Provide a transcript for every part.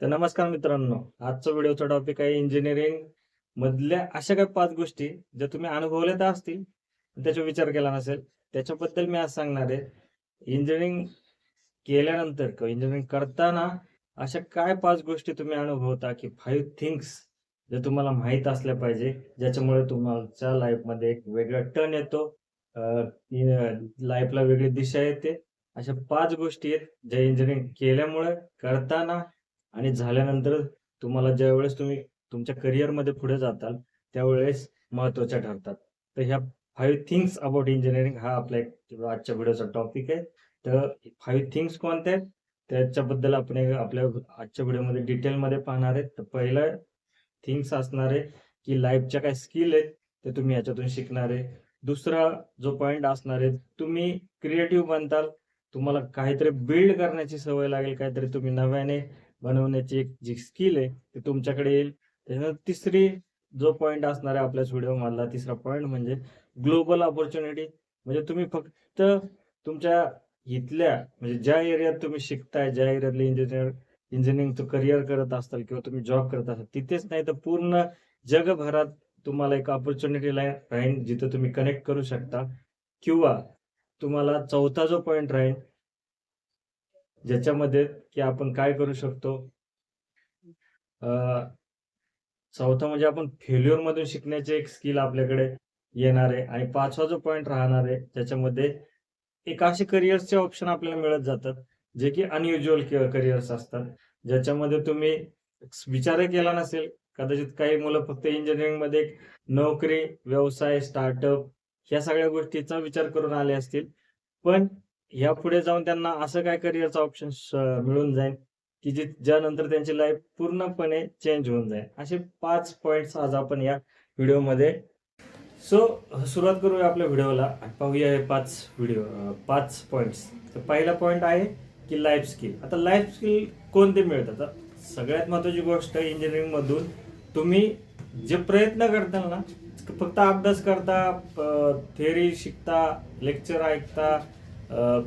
तर नमस्कार मित्रांनो आजचा व्हिडिओचा टॉपिक आहे इंजिनिअरिंग मधल्या अशा काही पाच गोष्टी ज्या तुम्ही अनुभवल्या तर असतील त्याचा विचार केला नसेल त्याच्याबद्दल मी आज सांगणार आहे. इंजिनिअरिंग केल्यानंतर किंवा इंजिनिअरिंग करताना अशा काय पाच गोष्टी तुम्ही अनुभवता की फाईव्ह थिंग्स जे तुम्हाला माहीत असल्या पाहिजे ज्याच्यामुळे तुमच्या लाईफमध्ये एक वेगळा टर्न येतो लाईफला वेगळी दिशा येते. अशा पाच गोष्टी आहेत ज्या इंजिनिअरिंग केल्यामुळे करताना आणि झाल्यानंतर तुम्हाला ज्या वेळेस तुम्ही तुमच्या करिअरमध्ये पुढे जाताल त्यावेळेस महत्त्वाच्या ठरतात. तर ह्या फाईव्ह थिंग्स अबाउट इंजिनिअरिंग हा आपला एक आजच्या व्हिडिओचा टॉपिक आहे. तर फाईव्ह थिंग्स कोणत्या आहेत? त्याच्याबद्दल आपण आपल्या आजच्या व्हिडिओमध्ये डिटेलमध्ये पाहणार आहेत तर पहिलं थिंग्स असणार आहे की लाईफच्या काय स्किल आहेत ते तुम्ही याच्यातून शिकणार आहे. दुसरा जो पॉईंट असणार आहे तुम्ही क्रिएटिव्ह बनताल. तुम्हाला काहीतरी बिल्ड करण्याची सवय लागेल काहीतरी तुम्ही नव्याने बनवण्याची एक जी स्किल आहे ती तुमच्याकडे येईल. त्याच्यानंतर तिसरी जो पॉईंट असणार आहे आपल्याच व्हिडिओ मधला तिसरा पॉईंट म्हणजे ग्लोबल ऑपॉर्च्युनिटी म्हणजे तुम्ही फक्त तुमच्या इथल्या म्हणजे ज्या एरियात तुम्ही शिकताय ज्या एरियातले इंजिनियर इंजिनिअरिंगचं करिअर करत असाल किंवा तुम्ही जॉब करत असाल तिथेच नाही तर पूर्ण जगभरात तुम्हाला एक ऑपॉर्च्युनिटी राहील जिथं तुम्ही कनेक्ट करू शकता. किंवा तुम्हाला चौथा जो पॉईंट राहील ज्याच्यामध्ये की आपण काय करू शकतो? अं, चौथा म्हणजे आपण फेल्युअर मधून शिकण्याचे एक स्किल आपल्याकडे येणार आहे आणि पाचवा जो पॉईंट राहणार आहे त्याच्यामध्ये एक असे करिअर्सचे ऑप्शन आपल्याला मिळत जातात जे की अनयुज्युअल करिअर्स असतात. ज्याच्यामध्ये तुम्ही विचारही केला नसेल कदाचित काही मुलं फक्त इंजिनिअरिंगमध्ये नोकरी व्यवसाय स्टार्टअप या सगळ्या गोष्टीचा विचार करून आले असतील. पण ह्या पुढे जाऊन त्यांना असं काय करिअरचा ऑप्शन मिळून जाईल? की जे ज्यानंतर त्यांची लाईफ पूर्णपणे चेंज होऊन जाईल? असे पाच पॉइंट्स आज आपण या व्हिडिओमध्ये सो सुरुवात करूया आपल्या व्हिडिओला पाहूया हे पाच व्हिडिओ पाच पॉइंट्स तर पहिला पॉइंट आहे की लाईफ स्किल आता लाईफ स्किल कोणते मिळतात? आता सगळ्यात महत्वाची गोष्ट इंजिनिअरिंग मधून तुम्ही जे प्रयत्न करताल ना फक्त अभ्यास करता थेअरी शिकता लेक्चर ऐकता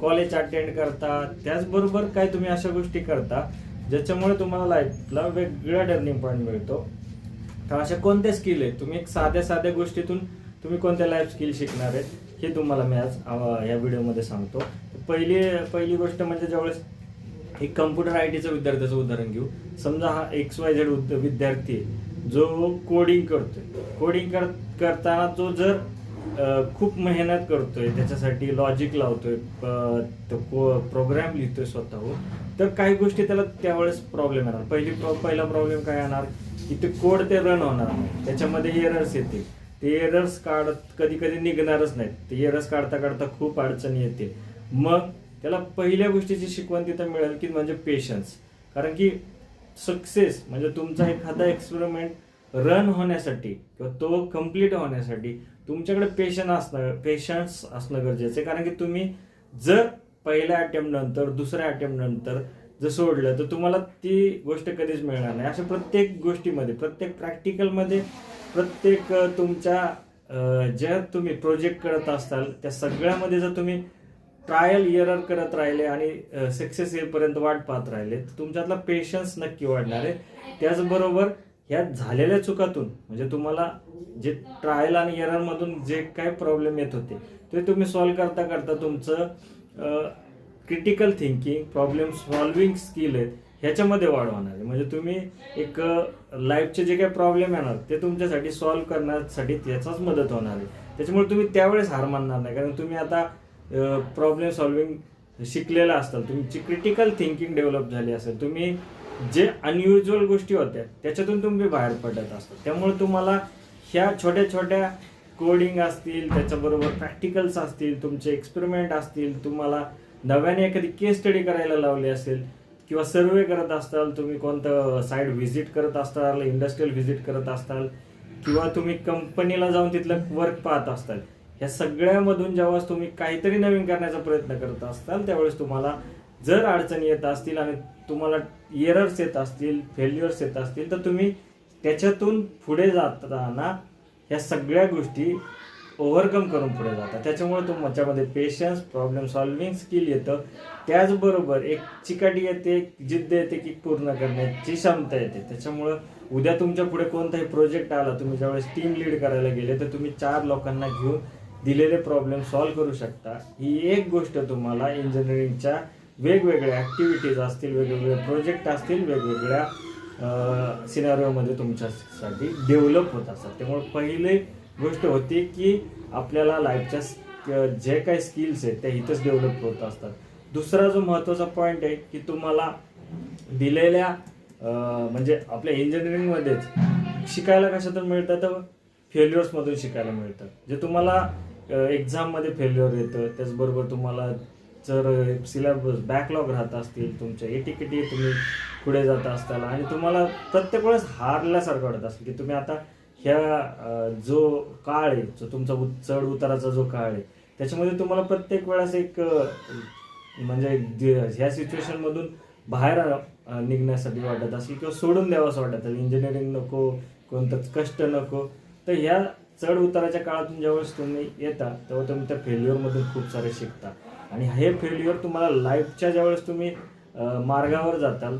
कॉलेज अटेंड करता त्याचबरोबर काय तुम्ही अशा गोष्टी करता ज्याच्यामुळे तुम्हाला लाईफला वेगळा टर्निंग पॉईंट मिळतो. तर अशा कोणत्या स्किल आहेत? तुम्ही एक साध्या साध्या गोष्टीतून तुम्ही कोणत्या लाईफ स्किल शिकणार आहेत हे तुम्हाला मी आज या व्हिडिओमध्ये सांगतो. पहिली पहिली गोष्ट म्हणजे ज्यावेळेस एक कम्प्युटर आय टीचं विद्यार्थ्याचं उदाहरण घेऊ. समजा हा एक्स वाय झेड विद्यार्थी आहे जो कोडिंग करतोय. कोडिंग कर करताना तो जर खूप मेहनत करतोय त्याच्यासाठी लॉजिक लावतोय तो प्रोग्राम लिहितोय स्वतःहून. तर काही गोष्टी त्याला त्यावेळेस प्रॉब्लेम येणार. पहिली पहिला प्रॉब्लेम काय येणार? की ते कोड ते रन होणार नाही. त्याच्यामध्ये एरर्स येतील. ते एरर्स काढत कधी कधी निघणारच नाहीत. ते एरर्स काढता काढता खूप अडचणी येतील. मग त्याला पहिल्या गोष्टीची शिकवण तिथं मिळेल की म्हणजे पेशन्स कारण की सक्सेस म्हणजे तुमचा एखादा एक्सपेरिमेंट रन होण्यासाठी किंवा तो कंप्लीट होण्यासाठी तुमच्याकडे पेशन्स असणं पेशन्स असणं गरजेचं आहे. कारण की तुम्ही जर पहिल्या अटेम्प्ट नंतर दुसऱ्या अटेम्प्ट नंतर जर सोडलं तर तुम्हाला ती गोष्ट कधीच मिळणार नाही. अशा प्रत्येक गोष्टीमध्ये प्रत्येक प्रॅक्टिकलमध्ये प्रत्येक तुमच्या ज्या तुम्ही प्रोजेक्ट करत असाल त्या सगळ्यामध्ये जर तुम्ही ट्रायल इयरर करत राहिले आणि सक्सेस येईपर्यंत वाट पाहत राहिले तर तुमच्यातला पेशन्स नक्की वाढणार आहे. त्याचबरोबर ह्या झालेल्या चुकातून म्हणजे तुम्हाला जे ट्रायल आणि एरर मधून जे काय प्रॉब्लेम येत होते ते तुम्ही सॉल्व्ह करता करता तुमचं critical thinking problem solving skill आहेत ह्याच्यामध्ये वाढ होणार आहे. म्हणजे तुम्ही एक लाईफचे जे काही प्रॉब्लेम येणार ते तुमच्यासाठी सॉल्व्ह करण्यासाठी त्याचाच मदत होणार आहे. त्याच्यामुळे तुम्ही त्यावेळेस हार मानणार नाही. कारण तुम्ही आता प्रॉब्लेम सॉल्विंग शिकलेला असताल तुमची क्रिटिकल थिंकिंग डेव्हलप झाली असेल तुम्ही जे अनयुज्युअल गोष्टी होत्या त्याच्यातून तुम्ही बाहेर पडत असतात त्यामुळे तुम्हाला ह्या छोट्या छोट्या कोडिंग असतील त्याच्याबरोबर प्रॅक्टिकल्स असतील तुमचे एक्सपेरिमेंट असतील तुम्हाला नव्याने एखादी केस स्टडी करायला लावली असेल किंवा सर्वे करत असताल तुम्ही कोणतं साईड व्हिजिट करत असताल इंडस्ट्रियल व्हिजिट करत असताल किंवा तुम्ही कंपनीला जाऊन तिथलं वर्क पाहत असताल ह्या सगळ्यामधून जेव्हा तुम्ही काहीतरी नवीन करण्याचा प्रयत्न करत असताल त्यावेळेस तुम्हाला जर अडचणी येत असतील आणि तुम्हाला एरर्स येत असतील फेल्युअर्स येत असतील तर तुम्ही त्याच्यातून पुढे जाताना ह्या सगळ्या गोष्टी ओव्हरकम करून पुढे जातात. त्याच्यामुळे तुमच्यामध्ये पेशन्स प्रॉब्लेम सॉल्विंग स्किल येतं. त्याचबरोबर एक चिकाटी येते एक जिद्द येते की पूर्ण करण्याची क्षमता येते. त्याच्यामुळं उद्या तुमच्यापुढे कोणताही प्रोजेक्ट आला तुम्ही ज्यावेळेस टीम लीड करायला गेले तर तुम्ही चार लोकांना घेऊन दिलेले प्रॉब्लेम सॉल्व्ह करू शकता. ही एक गोष्ट तुम्हाला इंजिनिअरिंगच्या वेगवेगळ्या ॲक्टिव्हिटीज असतील वेगवेगळे प्रोजेक्ट असतील वेगवेगळ्या सिनारिओमध्ये तुमच्यासाठी डेव्हलप होत असतात. त्यामुळे पहिली गोष्ट होती की आपल्याला लाईफच्या जे काही स्किल्स आहेत त्या इथंच डेव्हलप होत असतात. दुसरा जो महत्त्वाचा पॉईंट आहे की तुम्हाला दिलेल्या म्हणजे आपल्या इंजिनिअरिंगमध्येच शिकायला कशातून मिळतं? तर फेल्युअर्समधून शिकायला मिळतं. जे तुम्हाला एक्झाममध्ये फेल्युअर येतं त्याचबरोबर तुम्हाला जर सिलेबस बॅकलॉग राहत असतील तुमच्या एटीकेटी तुम्ही पुढे जात असताना. आणि तुम्हाला प्रत्येक वेळेस हारल्यासारखं वाटत असेल की तुम्ही आता ह्या जो काळ आहे जो तुमचा चढ उताराचा जो काळ आहे त्याच्यामध्ये तुम्हाला प्रत्येक वेळेस एक म्हणजे ह्या सिच्युएशनमधून बाहेर निघण्यासाठी वाटत असेल किंवा सोडून द्यावं असं वाटत असेल. इंजिनिअरिंग नको कोणतं कष्ट नको. तर ह्या चढ उताराच्या काळातून ज्यावेळेस तुम्ही येता तेव्हा तुम्ही त्या फेल्युअरमधून खूप सारे शिकता. आणि हे फेल्युअर तुम्हाला लाईफच्या ज्यावेळेस तुम्ही मार्गावर जाताल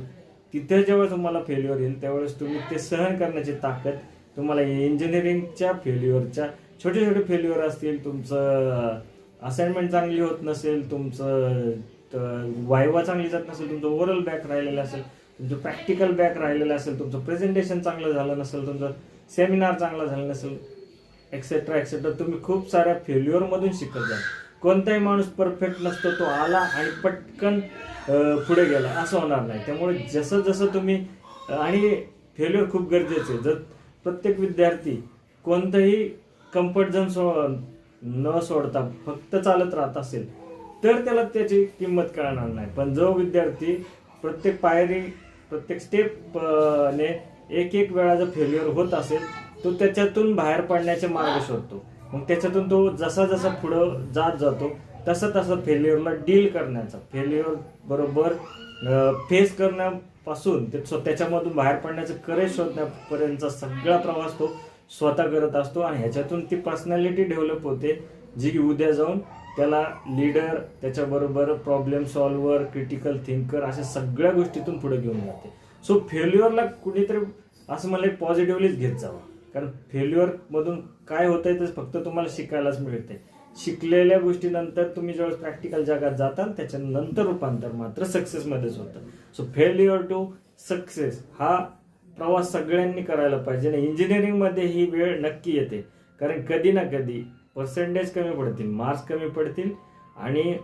तिथे जेव्हा तुम्हाला फेल्युअर येईल त्यावेळेस तुम्ही ते सहन करण्याची ताकद तुम्हाला इंजिनिअरिंगच्या फेल्युअरच्या छोटे छोटे फेल्युअर असतील तुमचं असाइनमेंट चांगली होत नसेल तुमचं वायवा चांगली जात नसेल तुमचं ओरल बॅक राहिलेलं असेल तुमचं प्रॅक्टिकल बॅक राहिलेलं असेल तुमचं प्रेझेंटेशन चांगलं झालं नसेल तुमचं सेमिनार चांगला झालं नसेल एक्सेट्रा एक्सेट्रा तुम्ही खूप साऱ्या फेल्युअरमधून शिकत जाल कोणताही माणूस परफेक्ट नसतो तो आला आणि पटकन पुढे गेला. असं होणार नाही. त्यामुळे जसं जसं तुम्ही आणि फेल्युअर खूप गरजेचं आहे. जर प्रत्येक विद्यार्थी कोणतंही कम्फर्ट झोन सो न सोडता फक्त चालत राहत असेल तर त्याला त्याची किंमत कळणार नाही. पण जो विद्यार्थी प्रत्येक पायरी प्रत्येक स्टेप ने एक एक वेळा जर फेल्युअर होत असेल तो त्याच्यातून बाहेर पडण्याचे मार्ग शोधतो. मग त्याच्यातून तो जसा जसा पुढं जात जातो तसं तसं फेल्युअरला डील करण्याचा. फेल्युअर बरोबर फेस करण्यापासून ते स्व- त्याच्यामधून बाहेर पडण्याचं करेज शोधण्यापर्यंतचा सगळा प्रवास तो स्वतः करत असतो आणि ह्याच्यातून ती पर्सनॅलिटी डेव्हलप होते जी की उद्या जाऊन त्याला लीडर त्याच्याबरोबर प्रॉब्लेम सॉल्व्हर क्रिटिकल थिंकर अशा सगळ्या गोष्टीतून पुढे घेऊन जाते. सो फेल्युअरला कुणीतरी असं मला पॉझिटिव्हलीच घेत जावं. कारण फेल्युअर मधून काय आहे ते फक्त तुम्हाला शिकायलाच मिळते शिकलेल्या गोष्टीनंतर तुम्ही ज्यावेळेस प्रॅक्टिकल जगात जाताल त्याच्यानंतर रूपांतर मात्र सक्सेसमध्येच होतं. सो फेल्युअर टू सक्सेस हा प्रवास सगळ्यांनी करायला पाहिजे आणि इंजिनिअरिंगमध्ये ही वेळ नक्की येते. कारण कधी ना कधी पर्सेंटेज कमी पडतील मार्क्स कमी पडतील आणि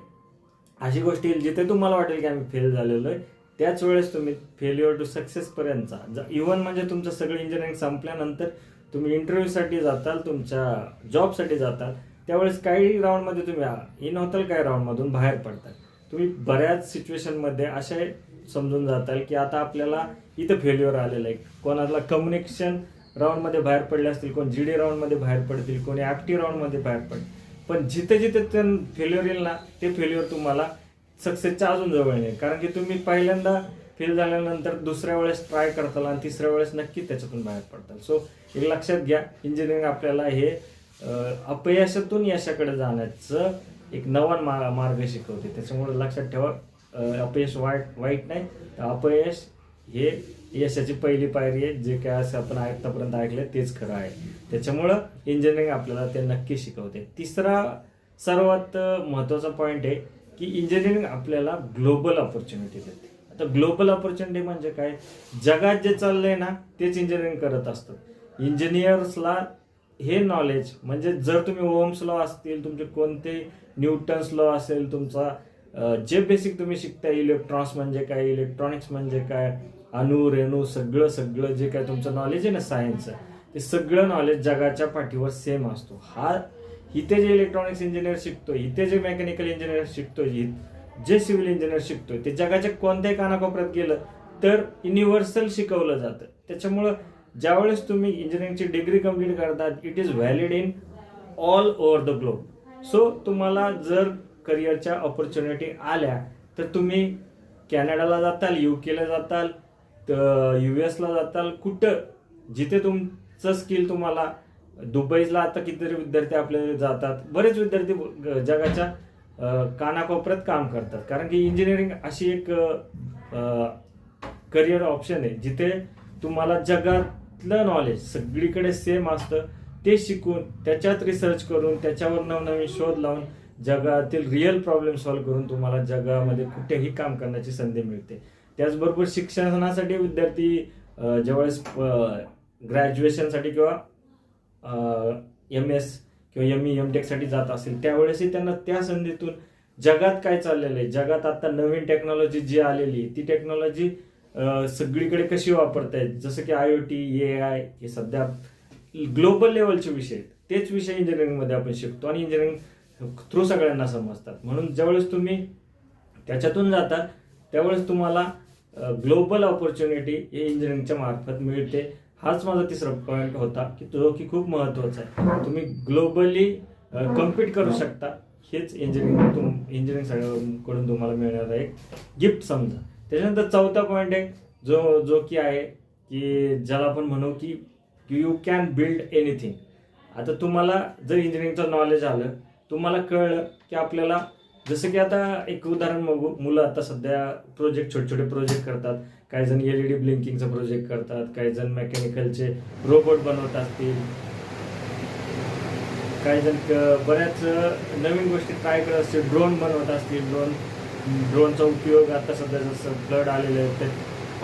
अशी गोष्ट येईल जिथे तुम्हाला वाटेल की आम्ही फेल झालेलो आहे त्याच वेळेस तुम्ही फेल्युअर टू सक्सेसपर्यंतचा इव्हन म्हणजे तुमचं सगळं इंजिनिअरिंग संपल्यानंतर तुम्ही इंटरव्ह्यूसाठी जाताल तुमच्या जॉबसाठी जाताल त्यावेळेस काही राऊंडमध्ये तुम्ही इन होताल काही राऊंडमधून बाहेर पडताल. तुम्ही बऱ्याच सिच्युएशनमध्ये असे समजून जाताल की आता आपल्याला इथं फेल्युअर आलेलं आहे. कोणाला कम्युनिकेशन राऊंडमध्ये बाहेर पडले असतील कोण जी डी राऊंडमध्ये बाहेर पडतील कोणी ॲक्टिव्ह राऊंडमध्ये बाहेर पडतील. पण जिथे जिथे ते फेल्युअर येईल ना ते फेल्युअर तुम्हाला सक्सेसच्या अजून जवळ येईल. कारण की तुम्ही पहिल्यांदा फेल झाल्यानंतर दुसऱ्या वेळेस ट्राय करताल आणि तिसऱ्या वेळेस नक्की त्याच्यातून बाहेर पडताल. सो एक लक्षात घ्या इंजिनिअरिंग आपल्याला हे अपयशातून यशाकडे जाण्याचं एक नवा मा मार्ग शिकवते. त्याच्यामुळे लक्षात ठेवा अपयश वाईट वाईट नाही. तर अपयश हे यशाची पहिली पायरी आहे. जे काय असं आपण आतापर्यंत ऐकलं तेच खरं आहे. त्याच्यामुळं इंजिनिअरिंग आपल्याला ते नक्की शिकवते. तिसरा सर्वात महत्त्वाचा पॉईंट आहे की इंजिनिअरिंग आपल्याला ग्लोबल ऑपॉर्च्युनिटी देते. आता ग्लोबल ऑपॉर्च्युनिटी म्हणजे काय? जगात जे चाललंय ना तेच इंजिनिअरिंग करत असतं इंजिनियर्सला हे नॉलेज म्हणजे जर तुम्ही ओम्स लॉ असतील तुमचे कोणते न्यूटन्स लॉ असेल तुमचा जे बेसिक तुम्ही शिकता इलेक्ट्रॉन्स म्हणजे काय इलेक्ट्रॉनिक्स म्हणजे काय अणू रेणू सगळं सगळं जे काय तुमचं नॉलेज आहे ना सायन्सचं ते सगळं नॉलेज जगाच्या पाठीवर सेम असतो. हा इथे जे इलेक्ट्रॉनिक्स इंजिनियर शिकतो इथे जे मेकॅनिकल इंजिनियर शिकतोय इ- जे सिव्हिल इंजिनियर शिकतोय ते जगाच्या कोणत्याही कानाकोपऱ्यात गेलं तर युनिव्हर्सल शिकवलं जातं. त्याच्यामुळं ज्यावेळेस तुम्ही इंजिनिअरिंगची डिग्री कंप्लीट करतात it is valid in all over the globe so तुम्हाला जर करिअरच्या ऑपॉर्च्युनिटी आल्या तर तुम्ही कॅनडाला जाताल यू केला जाताल तर यू एसला जाताल कुठं जिथे तुमचं स्किल तुम्हाला दुबईला आता कितीतरी विद्यार्थी आपल्याला जातात. बरेच विद्यार्थी जगाच्या कानाकोपऱ्यात काम करतात. कारण की इंजिनिअरिंग अशी एक करिअर ऑप्शन आहे. जिथे तुम्हाला जगातलं नॉलेज सगळीकडे सेम असतं. ते शिकून त्याच्यात रिसर्च करून त्याच्यावर नवनवीन शोध लावून जगातील रिअल प्रॉब्लेम सॉल्व्ह करून तुम्हाला जगामध्ये कुठेही काम करण्याची संधी मिळते. त्याचबरोबर शिक्षणासाठी विद्यार्थी अं, ज्यावेळेस ग्रॅज्युएशनसाठी किंवा एम एस किंवा एम ई एम टेकसाठी जात असेल त्यावेळेसही त्यांना त्या संधीतून जगात काय चाललेलं आहे? जगात आता नवीन टेक्नॉलॉजी जी आलेली आहे ती टेक्नॉलॉजी सगळीकडे कशी वापरता येत जसं की I O T A I हे सध्या ग्लोबल लेवलचे विषय आहेत. तेच विषय इंजिनिअरिंगमध्ये आपण शिकतो आणि इंजिनिअरिंग थ्रू सगळ्यांना समजतात. म्हणून ज्यावेळेस तुम्ही त्याच्यातून जातात त्यावेळेस तुम्हाला ग्लोबल ऑपॉर्च्युनिटी हे इंजिनिअरिंगच्या मार्फत मिळते. हाच माझा तिसरा पॉईंट होता की तो की खूप महत्त्वाचा आहे. तुम्ही ग्लोबली कम्पीट करू शकता. हेच इंजिनिअरिंग तुम इंजिनिअरिंग तुम्हाला मिळणार एक गिफ्ट समजा. त्याच्यानंतर चौथा पॉईंट आहे जो जो की आहे की ज्याला आपण म्हणू की यू कॅन बिल्ड एनिथिंग आता तुम्हाला जर इंजिनिअरिंगचं नॉलेज आलं तुम्हाला कळलं की आपल्याला जसं की आता एक उदाहरण बघू मुलं आता सध्या प्रोजेक्ट छोटे छोटे प्रोजेक्ट करतात. काही जण एल ई डी ब्लिंकिंगचा प्रोजेक्ट करतात काही जण मेकॅनिकलचे रोबोट बनवत असतील. काही जण बऱ्याच नवीन गोष्टी ट्राय करत असतील ड्रोन बनवत असतील. ड्रोन ड्रोनचा उपयोग आता सध्या जसं फ्लड आलेले आहेत ते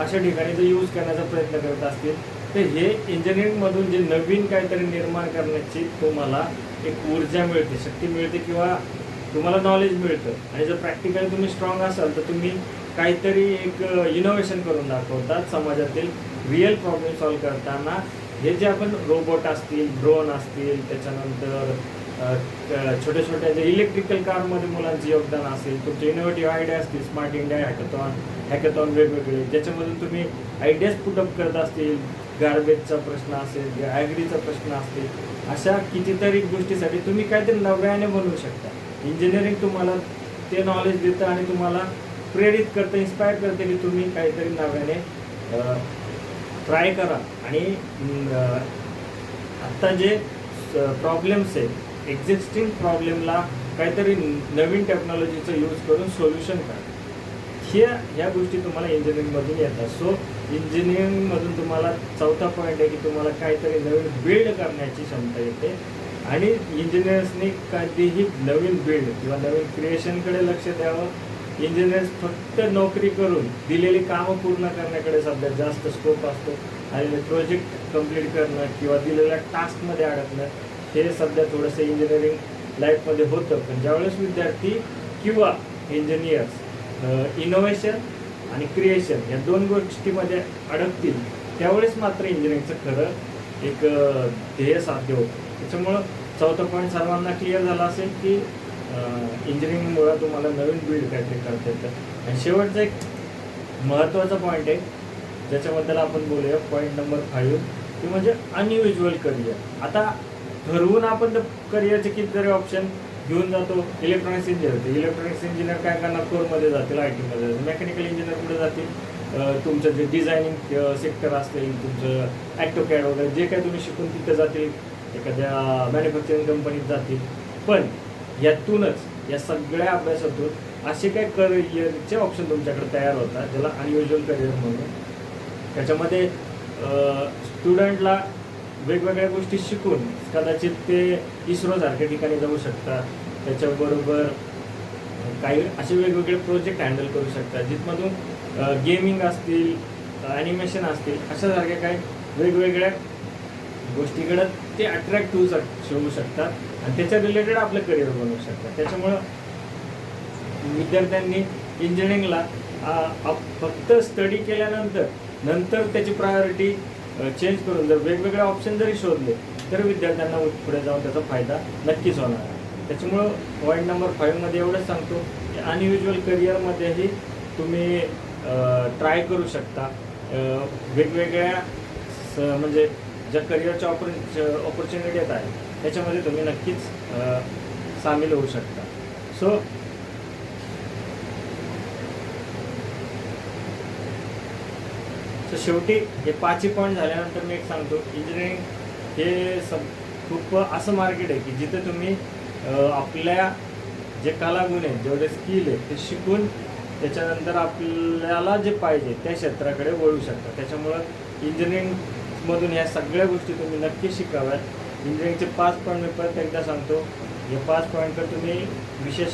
अशा ठिकाणी जर यूज करण्याचा प्रयत्न करत असतील तर हे इंजिनिअरिंगमधून जे नवीन काहीतरी निर्माण करण्याची तुम्हाला एक ऊर्जा मिळते शक्ती मिळते किंवा तुम्हाला नॉलेज मिळतं. आणि जर प्रॅक्टिकली तुम्ही स्ट्रॉंग असाल तर तुम्ही काहीतरी एक इनोव्हेशन करून दाखवतात समाजातील रिअल प्रॉब्लेम सॉल्व्ह करताना. हे जे आपण रोबोट असतील ड्रोन असतील त्याच्यानंतर छोट्या छोट्या जे इलेक्ट्रिकल कारमध्ये मुलांचे योगदान असेल तुमचे इनोव्हेटिव्ह आयडिया असतील स्मार्ट इंडिया हॅकेथॉन हॅकेथॉन वेगवेगळे ज्याच्यामधून तुम्ही आयडियाज पुटअप करत असतील गार्बेजचा प्रश्न असेल ॲग्रीचा प्रश्न असतील अशा कितीतरी गोष्टीसाठी तुम्ही काहीतरी नव्याने बनवू शकता. इंजिनिअरिंग तुम्हाला ते नॉलेज देतं आणि तुम्हाला प्रेरित करतं इन्स्पायर करते की तुम्ही काहीतरी नव्याने ट्राय करा. आणि आत्ता जे प्रॉब्लेम्स आहेत एक्झिस्टिंग प्रॉब्लेमला काहीतरी नवीन टेक्नॉलॉजीचा यूज करून सोल्युशन करा. ह्या ह्या गोष्टी तुम्हाला इंजिनिअरिंगमधून येतात. सो इंजिनिअरिंगमधून तुम्हाला चौथा पॉईंट आहे की तुम्हाला काहीतरी नवीन बिल्ड करण्याची क्षमता येते. आणि इंजिनियर्सनी कधीही नवीन बिल्ड किंवा नवीन क्रिएशनकडे लक्ष द्यावं. इंजिनियर्स फक्त नोकरी करून दिलेली कामं पूर्ण करण्याकडे सध्या जास्त स्कोप असतो. आणि प्रोजेक्ट कंप्लीट करणं किंवा दिलेल्या टास्कमध्ये अडकणं हे सध्या थोडंसं इंजिनिअरिंग लाईफमध्ये होतं. पण ज्यावेळेस विद्यार्थी किंवा इंजिनियर्स इनोव्हेशन आणि क्रिएशन या दोन गोष्टीमध्ये अडकतील त्यावेळेस मात्र इंजिनिअरिंगचं खरं एक ध्येय साध्य होतं. त्याच्यामुळं चौथा पॉईंट सर्वांना क्लिअर झाला असेल की इंजिनिअरिंगमुळं तुम्हाला नवीन बिल्ड काहीतरी करता येतं. आणि शेवटचा एक महत्त्वाचा पॉईंट आहे ज्याच्याबद्दल आपण बोलूया पॉईंट नंबर फाईव्ह ते म्हणजे अनयुज्युअल करिअर आता ठरवून आपण तर करिअरचे कितीतरी ऑप्शन घेऊन जातो. इलेक्ट्रॉनिक्स इंजिनियर इलेक्ट्रॉनिक्स इंजिनियर काय करणार? कोरमध्ये जातील आय टीमध्ये जातील. मेकॅनिकल इंजिनियर कुठे जातील? तुमचं जे डिझायनिंग सेक्टर असेल तुमचं ॲक्टोकॅड वगैरे जे काय तुम्ही शिकून तिथे जातील एखाद्या मॅन्युफॅक्चरिंग कंपनीत जातील. पण यातूनच या सगळ्या अभ्यासातून असे काही करिअरचे ऑप्शन तुमच्याकडे तयार होतात ज्याला अनयुज्युअल करिअर म्हणून. त्याच्यामध्ये स्टुडंटला वेगवेगळ्या गोष्टी शिकून कदाचित ते इस्रोसारख्या ठिकाणी जाऊ शकतात. त्याच्याबरोबर काही असे वेगवेगळे प्रोजेक्ट हँडल करू शकतात जिथमधून गेमिंग असतील ॲनिमेशन असतील अशासारख्या काही वेगवेगळ्या गोष्टीकडं ते अट्रॅक्ट होऊ शक होऊ शकतात. आणि त्याच्या रिलेटेड आपलं करिअर बनवू शकतात त्याच्यामुळं विद्यार्थ्यांनी इंजिनिअरिंगला फक्त स्टडी केल्यानंतर नंतर त्याची प्रायोरिटी चेंज करून जर वेगवेगळे ऑप्शन जरी शोधले तर विद्यार्थ्यांना पुढे जाऊन त्याचा फायदा नक्कीच होणार आहे. त्याच्यामुळं पॉईंट नंबर फाईव्हमध्ये एवढंच सांगतो की अनयुज्युअल करिअरमध्येही तुम्ही ट्राय करू शकता. वेगवेगळ्या स म्हणजे ज्या करिअरच्या ऑपॉर्च ऑपॉर्च्युनिटीज आहेत त्याच्यामध्ये तुम्ही नक्कीच सामील होऊ शकता. सो तर शेवटी हे पाचही पॉईंट झाल्यानंतर मी एक सांगतो इंजिनिअरिंग हे सब खूप असं मार्केट आहे की जिथे तुम्ही आपल्या जे कलागुण आहेत जेवढे स्किल आहे ते शिकून त्याच्यानंतर आपल्याला जे पाहिजे त्या क्षेत्राकडे वळू शकता. त्याच्यामुळं इंजिनिअरिंगमधून ह्या सगळ्या गोष्टी तुम्ही नक्की शिकाव्यात. इंजिनिअरिंगचे पाच पॉईंट मी परत एकदा सांगतो. या पाच पॉईंटवर तुम्ही विशेष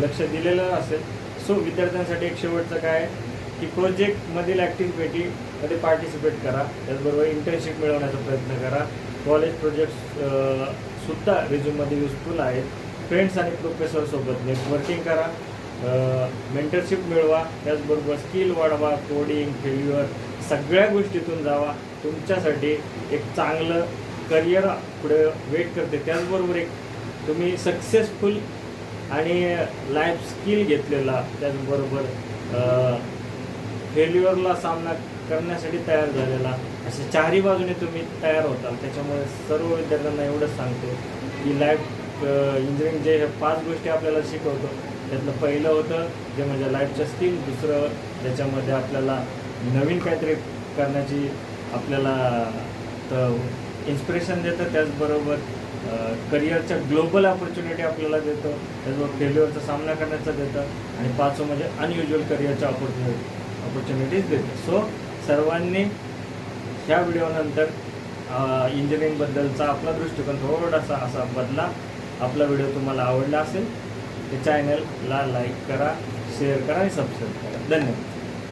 लक्ष दिलेलं असेल. सो विद्यार्थ्यांसाठी एक शेवटचं काय आहे? की प्रोजेक्टमधील ॲक्टिव्हिटीमध्ये पार्टिसिपेट करा. त्याचबरोबर इंटर्नशिप मिळवण्याचा प्रयत्न करा. कॉलेज प्रोजेक्ट सुद्धा रिझ्यूममध्ये युजफुल आहेत. फ्रेंड्स आणि प्रोफेसरसोबत नेटवर्किंग करा. मेंटरशिप मिळवा. त्याचबरोबर स्किल वाढवा. कोडिंग फेल्युअर सगळ्या गोष्टीतून जावा. तुमच्यासाठी एक चांगलं करिअर पुढे वेट करते. त्याचबरोबर एक तुम्ही सक्सेसफुल आणि लाईफ स्किल घेतलेला त्याचबरोबर फेल्युअरला सामना करण्यासाठी तयार झालेला असे चारही बाजूने तुम्ही तयार होताल. त्याच्यामुळे सर्व विद्यार्थ्यांना एवढंच सांगतो की लाईफ इंजिनिअरिंग जे हे पाच गोष्टी आपल्याला शिकवतो. त्यातलं पहिलं होतं जे म्हणजे लाईफचं स्किल दुसरं ज्याच्यामध्ये आपल्याला नवीन काहीतरी करण्याची आपल्याला इन्स्पिरेशन देतं त्याचबरोबर करिअरच्या ग्लोबल ऑपॉर्च्युनिटी आपल्याला देतं त्याचबरोबर फेल्युअरचा सामना करण्याचा देतं आणि पाचवं म्हणजे अनयुज्युअल करिअरच्या ऑपॉर्च्युनिटी ऑपॉर्च्युनिटीज देतं. सो सर्वांनी ह्या व्हिडिओनंतर इंजिनिअरिंगबद्दलचा आपला दृष्टिकोन थोडासा असा बदला. आपला व्हिडिओ तुम्हाला आवडला असेल ते चॅनलला लाईक करा शेअर करा आणि सबस्क्राईब करा. धन्यवाद.